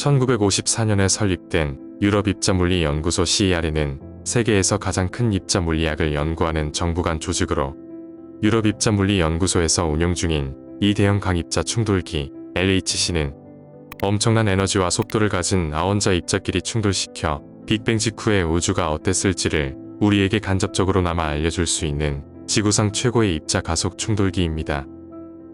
1954년에 설립된 유럽 입자물리 연구소 CER는 세계에서 가장 큰 입자물리학을 연구하는 정부 간 조직으로 유럽 입자물리 연구소에서 운영 중인 이 대형 강입자 충돌기 LHC는 엄청난 에너지와 속도를 가진 아원자 입자끼리 충돌시켜 빅뱅 직후에 우주가 어땠을지를 우리에게 간접적으로나마 알려줄 수 있는 지구상 최고의 입자 가속 충돌기입니다.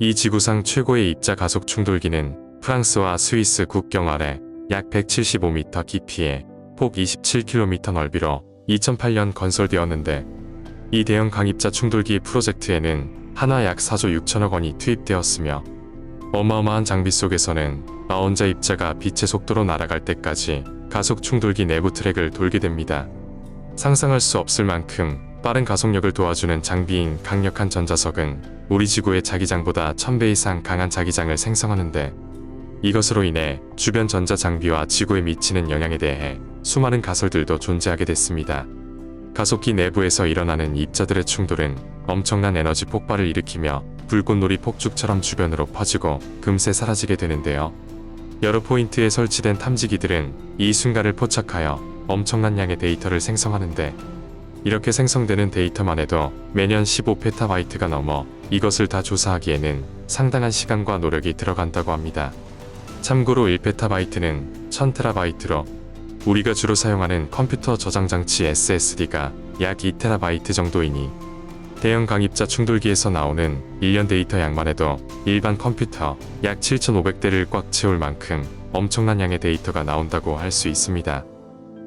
이 지구상 최고의 입자 가속 충돌기는 프랑스와 스위스 국경 아래 약 175m 깊이에 폭 27km 넓이로 2008년 건설되었는데 이 대형 강입자 충돌기 프로젝트에는 하나 약 4조 6천억 원이 투입되었으며 어마어마한 장비 속에서는 아원자 입자가 빛의 속도로 날아갈 때까지 가속 충돌기 내부 트랙을 돌게 됩니다. 상상할 수 없을 만큼 빠른 가속력을 도와주는 장비인 강력한 전자석은 우리 지구의 자기장보다 1000배 이상 강한 자기장을 생성하는데 이것으로 인해 주변 전자 장비와 지구에 미치는 영향에 대해 수많은 가설들도 존재하게 됐습니다. 가속기 내부에서 일어나는 입자들의 충돌은 엄청난 에너지 폭발을 일으키며 불꽃놀이 폭죽처럼 주변으로 퍼지고 금세 사라지게 되는데요. 여러 포인트에 설치된 탐지기들은 이 순간을 포착하여 엄청난 양의 데이터를 생성하는데 이렇게 생성되는 데이터만 해도 매년 15페타바이트가 넘어 이것을 다 조사하기에는 상당한 시간과 노력이 들어간다고 합니다. 참고로 1페타바이트는 1000테라바이트로 우리가 주로 사용하는 컴퓨터 저장 장치 SSD가 약 2테라바이트 정도이니 대형 강입자 충돌기에서 나오는 1년 데이터 양만 해도 일반 컴퓨터 약 7,500대를 꽉 채울 만큼 엄청난 양의 데이터가 나온다고 할 수 있습니다.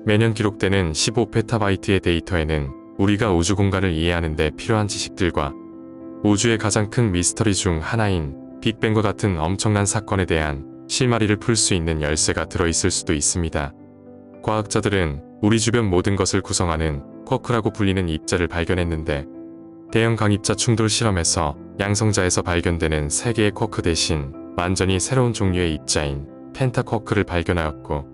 매년 기록되는 15페타바이트의 데이터에는 우리가 우주 공간을 이해하는 데 필요한 지식들과 우주의 가장 큰 미스터리 중 하나인 빅뱅과 같은 엄청난 사건에 대한 실마리를 풀 수 있는 열쇠가 들어있을 수도 있습니다. 과학자들은 우리 주변 모든 것을 구성하는 쿼크라고 불리는 입자를 발견했는데 대형 강입자 충돌 실험에서 양성자에서 발견되는 세 개의 쿼크 대신 완전히 새로운 종류의 입자인 펜타쿼크를 발견하였고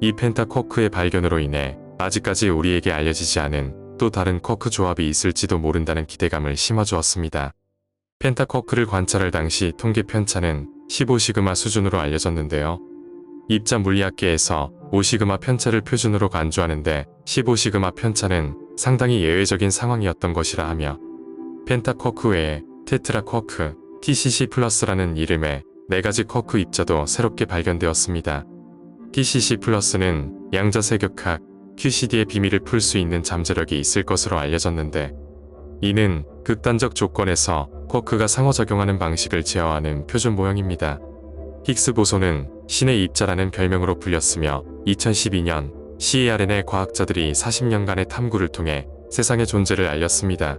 이 펜타쿼크의 발견으로 인해 아직까지 우리에게 알려지지 않은 또 다른 쿼크 조합이 있을지도 모른다는 기대감을 심어주었습니다. 펜타쿼크를 관찰할 당시 통계 편차는 15시그마 수준으로 알려졌는데요. 입자 물리학계에서 5시그마 편차를 표준으로 간주하는데 15시그마 편차는 상당히 예외적인 상황이었던 것이라 하며 펜타쿼크 외에 테트라쿼크, TCC 플러스라는 이름의 네 가지 쿼크 입자도 새롭게 발견되었습니다. TCC 플러스는 양자세격학 QCD의 비밀을 풀 수 있는 잠재력이 있을 것으로 알려졌는데 이는 극단적 조건에서 쿼크가 상호작용하는 방식을 제어하는 표준 모형입니다. 힉스 보소는 신의 입자라는 별명으로 불렸으며 2012년 CERN의 과학자들이 40년간의 탐구를 통해 세상의 존재를 알렸습니다.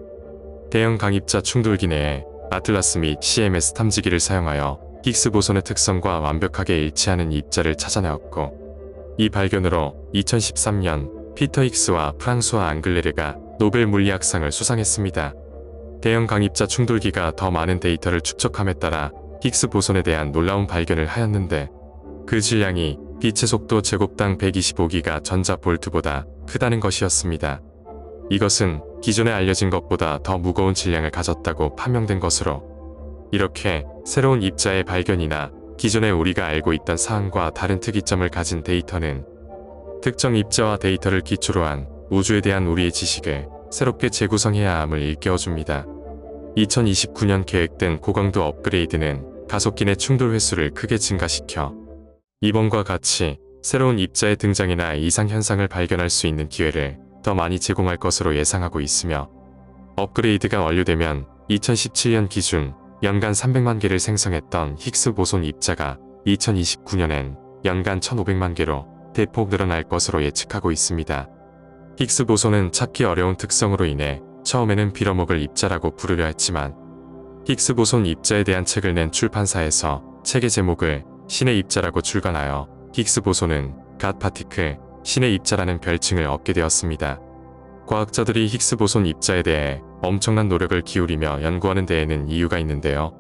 대형 강입자 충돌기 내에 아틀라스 및 CMS 탐지기를 사용하여 힉스 보손의 특성과 완벽하게 일치하는 입자를 찾아내었고 이 발견으로 2013년 피터 힉스와 프랑스와 앙글레르가 노벨 물리학상을 수상했습니다. 대형 강입자 충돌기가 더 많은 데이터를 축적함에 따라 힉스 보손에 대한 놀라운 발견을 하였는데 그 질량이 빛의 속도 제곱당 125기가 전자 볼트보다 크다는 것이었습니다. 이것은 기존에 알려진 것보다 더 무거운 질량을 가졌다고 판명된 것으로 이렇게 새로운 입자의 발견이나 기존에 우리가 알고 있던 사항과 다른 특이점을 가진 데이터는 특정 입자와 데이터를 기초로 한 우주에 대한 우리의 지식을 새롭게 재구성해야 함을 일깨워줍니다. 2029년 계획된 고강도 업그레이드는 가속기 내 충돌 횟수를 크게 증가시켜 이번과 같이 새로운 입자의 등장이나 이상 현상을 발견할 수 있는 기회를 더 많이 제공할 것으로 예상하고 있으며 업그레이드가 완료되면 2017년 기준 연간 300만 개를 생성했던 힉스 보손 입자가 2029년엔 연간 1500만 개로 대폭 늘어날 것으로 예측하고 있습니다. 힉스 보손은 찾기 어려운 특성으로 인해 처음에는 빌어먹을 입자라고 부르려 했지만 힉스 보손 입자에 대한 책을 낸 출판사에서 책의 제목을 신의 입자라고 출간하여 힉스 보손은 갓 파티클, 신의 입자라는 별칭을 얻게 되었습니다. 과학자들이 힉스 보손 입자에 대해 엄청난 노력을 기울이며 연구하는 데에는 이유가 있는데요.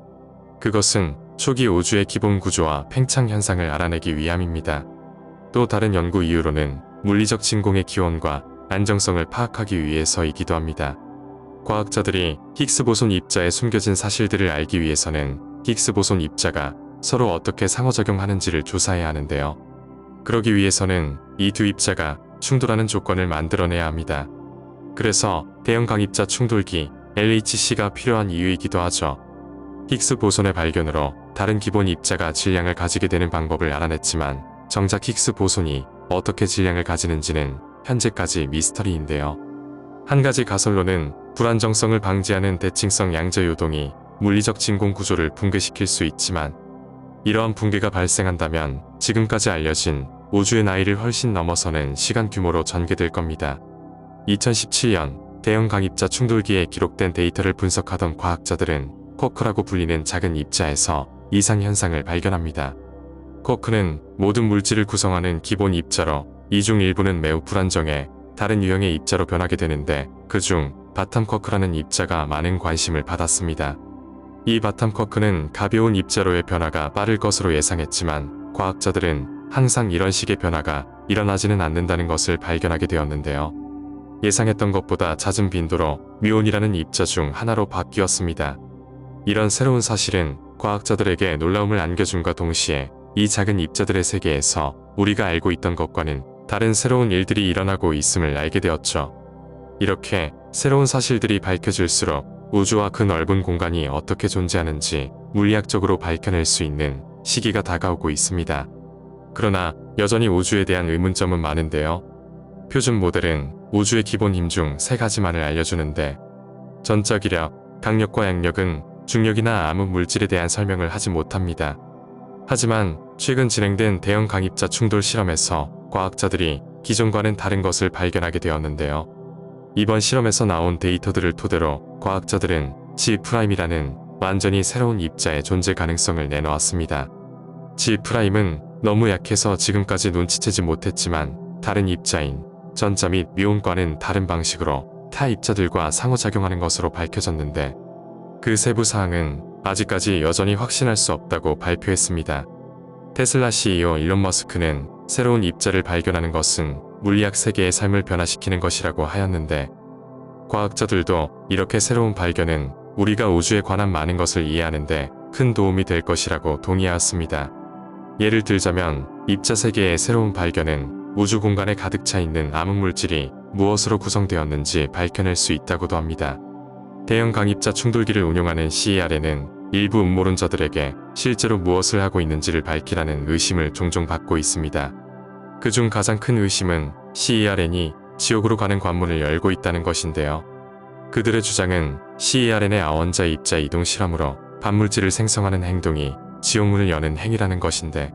그것은 초기 우주의 기본 구조와 팽창 현상을 알아내기 위함입니다. 또 다른 연구 이유로는 물리적 진공의 기원과 안정성을 파악하기 위해서이기도 합니다. 과학자들이 힉스 보손 입자에 숨겨진 사실들을 알기 위해서는 힉스 보손 입자가 서로 어떻게 상호작용하는지를 조사해야 하는데요. 그러기 위해서는 이 두 입자가 충돌하는 조건을 만들어내야 합니다. 그래서 대형 강입자 충돌기 LHC가 필요한 이유이기도 하죠. 힉스 보손의 발견으로 다른 기본 입자가 질량을 가지게 되는 방법을 알아냈지만 정작 힉스 보손이 어떻게 질량을 가지는지는 현재까지 미스터리인데요. 한 가지 가설로는 불안정성을 방지하는 대칭성 양자 요동이 물리적 진공 구조를 붕괴시킬 수 있지만 이러한 붕괴가 발생한다면 지금까지 알려진 우주의 나이를 훨씬 넘어서는 시간 규모로 전개될 겁니다. 2017년 대형 강입자 충돌기에 기록된 데이터를 분석하던 과학자들은 쿼크라고 불리는 작은 입자에서 이상 현상을 발견합니다. 쿼크는 모든 물질을 구성하는 기본 입자로 이 중 일부는 매우 불안정해 다른 유형의 입자로 변하게 되는데 그중 바탐 쿼크라는 입자가 많은 관심을 받았습니다. 이 바탐 쿼크는 가벼운 입자로의 변화가 빠를 것으로 예상했지만 과학자들은 항상 이런 식의 변화가 일어나지는 않는다는 것을 발견하게 되었는데요. 예상했던 것보다 잦은 빈도로 뮤온이라는 입자 중 하나로 바뀌었습니다. 이런 새로운 사실은 과학자들에게 놀라움을 안겨줌과 동시에 이 작은 입자들의 세계에서 우리가 알고 있던 것과는 다른 새로운 일들이 일어나고 있음을 알게 되었죠. 이렇게 새로운 사실들이 밝혀질수록 우주와 그 넓은 공간이 어떻게 존재하는지 물리학적으로 밝혀낼 수 있는 시기가 다가오고 있습니다. 그러나 여전히 우주에 대한 의문점은 많은데요. 표준 모델은 우주의 기본 힘 중 세 가지만을 알려주는데 전적이력, 강력과 양력은 중력이나 아무 물질에 대한 설명을 하지 못합니다. 하지만 최근 진행된 대형 강입자 충돌 실험에서 과학자들이 기존과는 다른 것을 발견하게 되었는데요. 이번 실험에서 나온 데이터들을 토대로 과학자들은 G'이라는 완전히 새로운 입자의 존재 가능성을 내놓았습니다. G'은 너무 약해서 지금까지 눈치채지 못했지만 다른 입자인 전자 및 미온과는 다른 방식으로 타 입자들과 상호작용하는 것으로 밝혀졌는데 그 세부 사항은 아직까지 여전히 확신할 수 없다고 발표했습니다. 테슬라 CEO 일론 머스크는 새로운 입자를 발견하는 것은 물리학 세계의 삶을 변화시키는 것이라고 하였는데 과학자들도 이렇게 새로운 발견은 우리가 우주에 관한 많은 것을 이해하는데 큰 도움이 될 것이라고 동의하였습니다. 예를 들자면 입자 세계의 새로운 발견은 우주 공간에 가득 차 있는 암흑 물질이 무엇으로 구성되었는지 밝혀낼 수 있다고도 합니다. 대형 강입자 충돌기를 운용하는 CER에는 일부 음모론자들에게 실제로 무엇을 하고 있는지를 밝히라는 의심을 종종 받고 있습니다. 그중 가장 큰 의심은 CERN이 지옥으로 가는 관문을 열고 있다는 것인데요. 그들의 주장은 CERN의 아원자 입자 이동 실험으로 반물질을 생성하는 행동이 지옥문을 여는 행위라는 것인데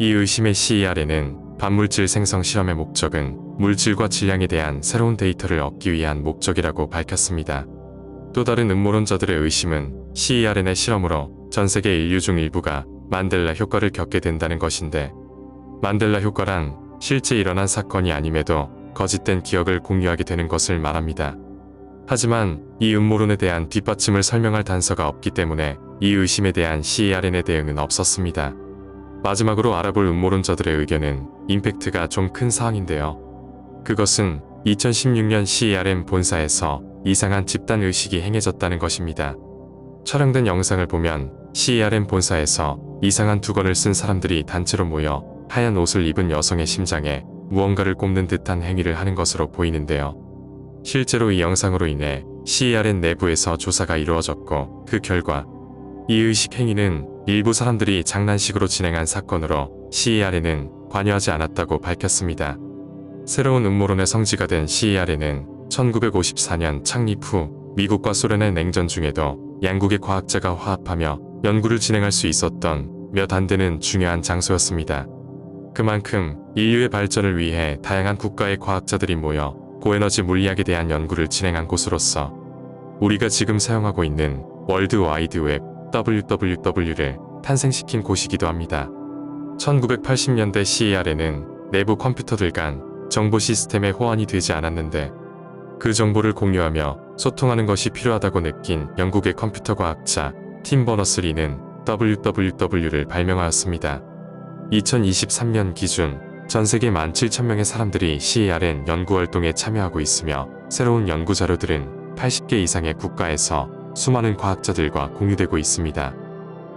이 의심의 CERN은 반물질 생성 실험의 목적은 물질과 질량에 대한 새로운 데이터를 얻기 위한 목적이라고 밝혔습니다. 또 다른 음모론자들의 의심은 CERN의 실험으로 전 세계 인류 중 일부가 만델라 효과를 겪게 된다는 것인데 만델라 효과란 실제 일어난 사건이 아님에도 거짓된 기억을 공유하게 되는 것을 말합니다. 하지만 이 음모론에 대한 뒷받침을 설명할 단서가 없기 때문에 이 의심에 대한 CERN의 대응은 없었습니다. 마지막으로 알아볼 음모론자들의 의견은 임팩트가 좀 큰 사항인데요. 그것은 2016년 CERN 본사에서 이상한 집단 의식이 행해졌다는 것입니다. 촬영된 영상을 보면 CERN 본사에서 이상한 두건을 쓴 사람들이 단체로 모여 하얀 옷을 입은 여성의 심장에 무언가를 꼽는 듯한 행위를 하는 것으로 보이는데요. 실제로 이 영상으로 인해 CERN 내부에서 조사가 이루어졌고 그 결과 이 의식 행위는 일부 사람들이 장난식으로 진행한 사건으로 CERN은 관여하지 않았다고 밝혔습니다. 새로운 음모론의 성지가 된 CERN은 1954년 창립 후 미국과 소련의 냉전 중에도 양국의 과학자가 화합하며 연구를 진행할 수 있었던 몇 안 되는 중요한 장소였습니다. 그만큼 인류의 발전을 위해 다양한 국가의 과학자들이 모여 고에너지 물리학에 대한 연구를 진행한 곳으로서 우리가 지금 사용하고 있는 월드 와이드 웹 WWW를 탄생시킨 곳이기도 합니다. 1980년대 CER에는 내부 컴퓨터들 간 정보 시스템의 호환이 되지 않았는데 그 정보를 공유하며 소통하는 것이 필요하다고 느낀 영국의 컴퓨터 과학자 팀 버너스리는 WWW를 발명하였습니다. 2023년 기준 전 세계 17,000명의 사람들이 CERN 연구 활동에 참여하고 있으며 새로운 연구 자료들은 80개 이상의 국가에서 수많은 과학자들과 공유되고 있습니다.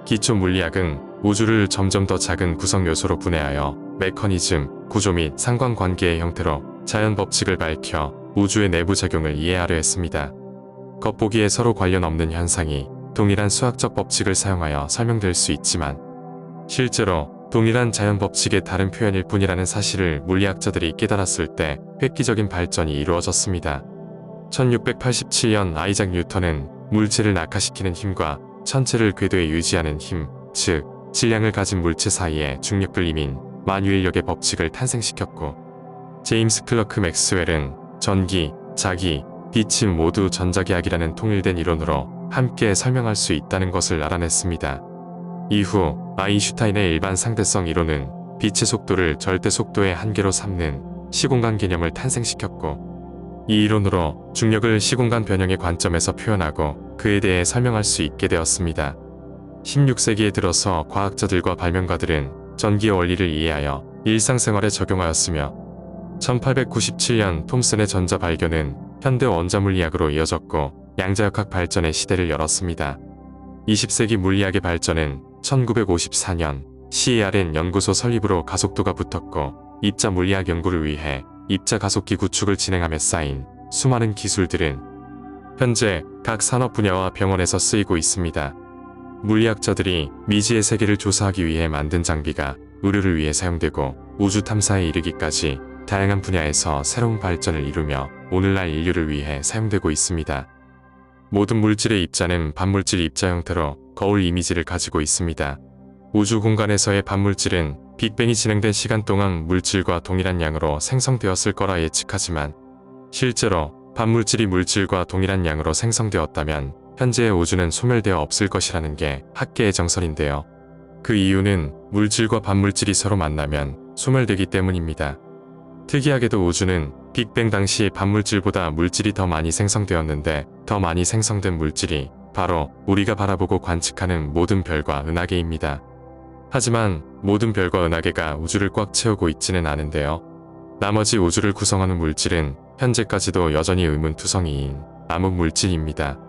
기초 물리학은 우주를 점점 더 작은 구성 요소로 분해하여 메커니즘, 구조 및 상관관계의 형태로 자연 법칙을 밝혀 우주의 내부 작용을 이해하려 했습니다. 겉보기에 서로 관련 없는 현상이 동일한 수학적 법칙을 사용하여 설명될 수 있지만 실제로 동일한 자연 법칙의 다른 표현일 뿐이라는 사실을 물리학자들이 깨달았을 때 획기적인 발전이 이루어졌습니다. 1687년 아이작 뉴턴은 물체를 낙하시키는 힘과 천체를 궤도에 유지하는 힘, 즉 질량을 가진 물체 사이의 중력불림인 만유인력의 법칙을 탄생시켰고 제임스 클러크 맥스웰은 전기, 자기, 빛이 모두 전자계약이라는 통일된 이론으로 함께 설명할 수 있다는 것을 알아냈습니다. 이후 아인슈타인의 일반 상대성 이론은 빛의 속도를 절대 속도의 한계로 삼는 시공간 개념을 탄생시켰고 이 이론으로 중력을 시공간 변형의 관점에서 표현하고 그에 대해 설명할 수 있게 되었습니다. 16세기에 들어서 과학자들과 발명가들은 전기의 원리를 이해하여 일상생활에 적용하였으며 1897년 톰슨의 전자 발견은 현대 원자 물리학으로 이어졌고 양자역학 발전의 시대를 열었습니다. 20세기 물리학의 발전은 1954년 CERN 연구소 설립으로 가속도가 붙었고 입자 물리학 연구를 위해 입자 가속기 구축을 진행함에 쌓인 수많은 기술들은 현재 각 산업 분야와 병원에서 쓰이고 있습니다. 물리학자들이 미지의 세계를 조사하기 위해 만든 장비가 의료를 위해 사용되고 우주 탐사에 이르기까지 다양한 분야에서 새로운 발전을 이루며 오늘날 인류를 위해 사용되고 있습니다. 모든 물질의 입자는 반물질 입자 형태로 거울 이미지를 가지고 있습니다. 우주 공간에서의 반물질은 빅뱅이 진행된 시간 동안 물질과 동일한 양으로 생성되었을 거라 예측하지만 실제로 반물질이 물질과 동일한 양으로 생성되었다면 현재의 우주는 소멸되어 없을 것이라는 게 학계의 정설인데요. 그 이유는 물질과 반물질이 서로 만나면 소멸되기 때문입니다. 특이하게도 우주는 빅뱅 당시 반물질보다 물질이 더 많이 생성되었는데 더 많이 생성된 물질이 바로 우리가 바라보고 관측하는 모든 별과 은하계입니다. 하지만 모든 별과 은하계가 우주를 꽉 채우고 있지는 않은데요. 나머지 우주를 구성하는 물질은 현재까지도 여전히 의문투성이인 암흑 물질입니다.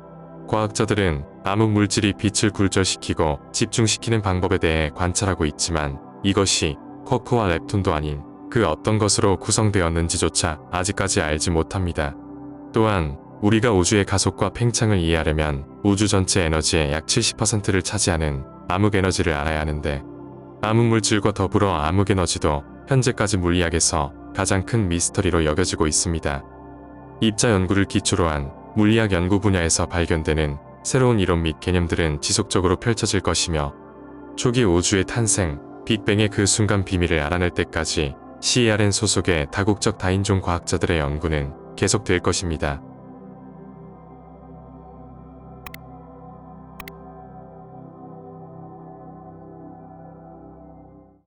과학자들은 암흑 물질이 빛을 굴절시키고 집중시키는 방법에 대해 관찰하고 있지만 이것이 쿼크와 렙톤도 아닌 그 어떤 것으로 구성되었는지조차 아직까지 알지 못합니다. 또한 우리가 우주의 가속과 팽창을 이해하려면 우주 전체 에너지의 약 70%를 차지하는 암흑 에너지를 알아야 하는데 암흑 물질과 더불어 암흑 에너지도 현재까지 물리학에서 가장 큰 미스터리로 여겨지고 있습니다. 입자 연구를 기초로 한 물리학 연구 분야에서 발견되는 새로운 이론 및 개념들은 지속적으로 펼쳐질 것이며 초기 우주의 탄생, 빅뱅의 그 순간 비밀을 알아낼 때까지 CERN 소속의 다국적 다인종 과학자들의 연구는 계속될 것입니다.